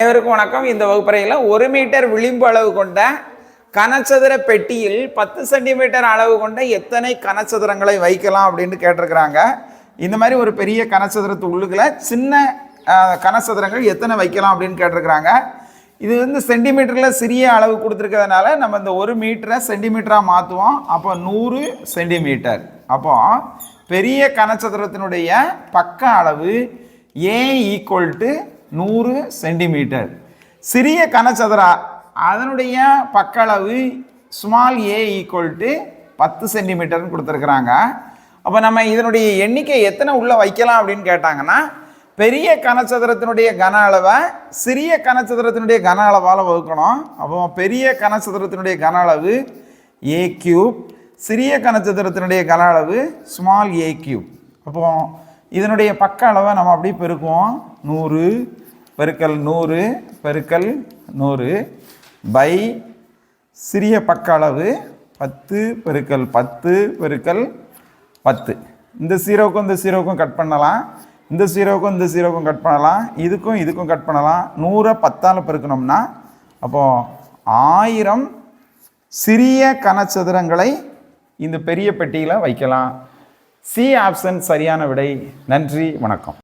அனைவருக்கும் வணக்கம். இந்த வகுப்பறையில் ஒரு மீட்டர் விளிம்பு அளவு கொண்ட கனச்சதுர பெட்டியில் பத்து சென்டிமீட்டர் அளவு கொண்ட எத்தனை கனச்சதுரங்களை வைக்கலாம் அப்படின்னு கேட்டிருக்கிறாங்க. இந்த மாதிரி ஒரு பெரிய கனச்சதுரத்து உள்ளுக்குள்ள சின்ன கனச்சதுரங்கள் எத்தனை வைக்கலாம் அப்படின்னு கேட்டிருக்கிறாங்க. இது வந்து சென்டிமீட்டரில் சிறிய அளவு கொடுத்துருக்கிறதுனால நம்ம இந்த ஒரு மீட்டரை சென்டிமீட்டராக மாற்றுவோம் அப்போ நூறு சென்டிமீட்டர். அப்போ பெரிய கனச்சதுரத்தினுடைய பக்க அளவு ஏ ஈக்குவல் டு நூறு சென்டிமீட்டர். சிறிய கனசதுரா அதனுடைய பக்களவு ஸ்மால் ஏ ஈக்குவல் டு பத்து சென்டிமீட்டர்னு கொடுத்துருக்குறாங்க. அப்போ நம்ம இதனுடைய எண்ணிக்கை எத்தனை உள்ளே வைக்கலாம் அப்படின்னு கேட்டாங்கன்னா பெரிய கனசதுரத்தினுடைய கன அளவை சிறிய கனசதுரத்தினுடைய கன அளவால் வகுக்கணும். அப்போ பெரிய கனசதுரத்தினுடைய கன அளவு ஏ கியூப் சிறிய கனசதுரத்தினுடைய கன அளவு ஸ்மால் ஏ கியூப் அப்போது இதனுடைய பக்க அளவை நம்ம அப்படியே பெருக்குவோம். நூறு பெருக்கல் நூறு பெருக்கல் நூறு பை சிறிய பக்க அளவு பத்து பெருக்கல் பத்து பெருக்கல் பத்து. இந்த சீரோக்கும் இந்த சீரோக்கும் கட் பண்ணலாம். இந்த சீரோக்கும் இந்த சீரோக்கும் கட் பண்ணலாம். இதுக்கும் இதுக்கும் கட் பண்ணலாம். நூறை பத்தால் பெருக்கணும்னா அப்போது ஆயிரம் சிறிய கனச்சதுரங்களை இந்த பெரிய பெட்டியில் வைக்கலாம். சி ஆப்ஷன் சரியான விடை. நன்றி வணக்கம்.